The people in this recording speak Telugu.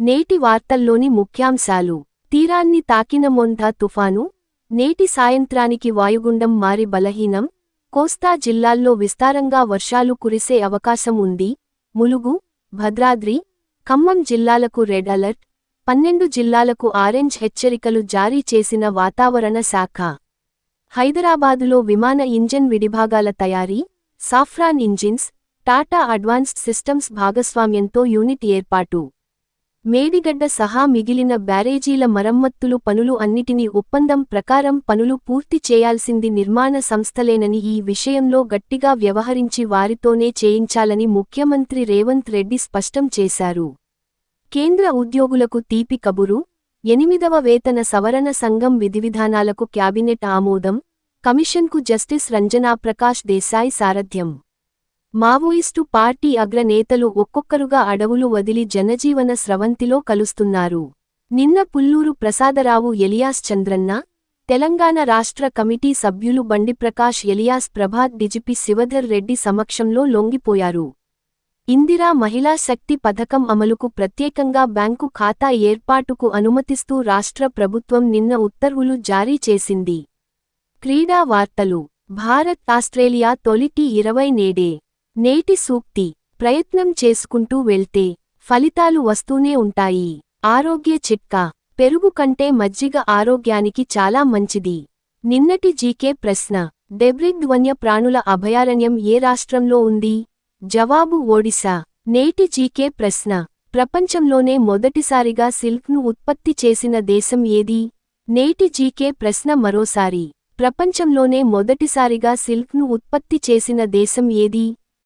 నేటి వార్తల్లోని ముఖ్యాంశాలు. తీరాన్ని తాకిన మొంధా తుఫాను నేటి సాయంత్రానికి వాయుగుండం మారి బలహీనం కోస్తా జిల్లాల్లో విస్తారంగా వర్షాలు కురిసే అవకాశం ఉంది. ములుగు భద్రాద్రి ఖమ్మం జిల్లాలకు రెడ్ అలర్ట్ పన్నెండు జిల్లాలకు ఆరెంజ్ హెచ్చరికలు జారీ చేసిన వాతావరణ శాఖ. హైదరాబాదులో విమాన ఇంజన్ విడిభాగాల తయారీ Safran engines Tata advanced systems భాగస్వామ్యంతో యూనిట్ ఏర్పాటు. మేడిగడ్డ సహా మిగిలిన బ్యారేజీల మరమ్మత్తులు పనులు అన్నిటినీ ఒప్పందం ప్రకారం పనులు పూర్తి చేయాల్సింది నిర్మాణ సంస్థలేనని ఈ విషయంలో గట్టిగా వ్యవహరించి వారితోనే చేయించాలని ముఖ్యమంత్రి రేవంత్ రెడ్డి స్పష్టం చేశారు. కేంద్ర ఉద్యోగులకు తీపి కబురు ఎనిమిదవ వేతన సవరణ సంఘం విధివిధానాలకు క్యాబినెట్ ఆమోదం కమిషన్కు జస్టిస్ రంజనా ప్రకాష్ దేశాయ్ సారథ్యం. మావోయిస్టు పార్టీ అగ్రనేతలు ఒక్కొక్కరుగా అడవులు వదిలి జనజీవన స్రవంతిలో కలుస్తున్నారు. నిన్న పుల్లూరు ప్రసాదరావు ఎలియాస్ చంద్రన్న తెలంగాణ రాష్ట్ర కమిటీ సభ్యులు బండిప్రకాష్ ఎలియాస్ ప్రభాత్ డిజిపి శివధర్ రెడ్డి సమక్షంలో లొంగిపోయారు. ఇందిరా మహిళా శక్తి పథకం అమలుకు ప్రత్యేకంగా బ్యాంకు ఖాతా ఏర్పాటుకు అనుమతిస్తూ రాష్ట్ర ప్రభుత్వం నిన్న ఉత్తర్వులు జారీ చేసింది. క్రీడా వార్తలు. భారత్ ఆస్ట్రేలియా తొలిటి ఇరవై నేడే. నేటి సూక్తి. ప్రయత్నం చేసుకుంటూ వెళ్తే ఫలితాలు వస్తూనే ఉంటాయి. ఆరోగ్య చిట్కా. పెరుగు కంటే మజ్జిగ ఆరోగ్యానికి చాలా మంచిది. నిన్నటి జీకే ప్రశ్న. డెబ్రిగ్ వన్య ప్రాణుల అభయారణ్యం ఏ రాష్ట్రంలో ఉంది? జవాబు ఒడిశా. నేటి జీకే ప్రశ్న. ప్రపంచంలోనే మొదటిసారిగా సిల్క్ను ఉత్పత్తి చేసిన దేశం ఏది? నేటి జీకే ప్రశ్న మరోసారి. ప్రపంచంలోనే మొదటిసారిగా సిల్క్ను ఉత్పత్తి చేసిన దేశం ఏది?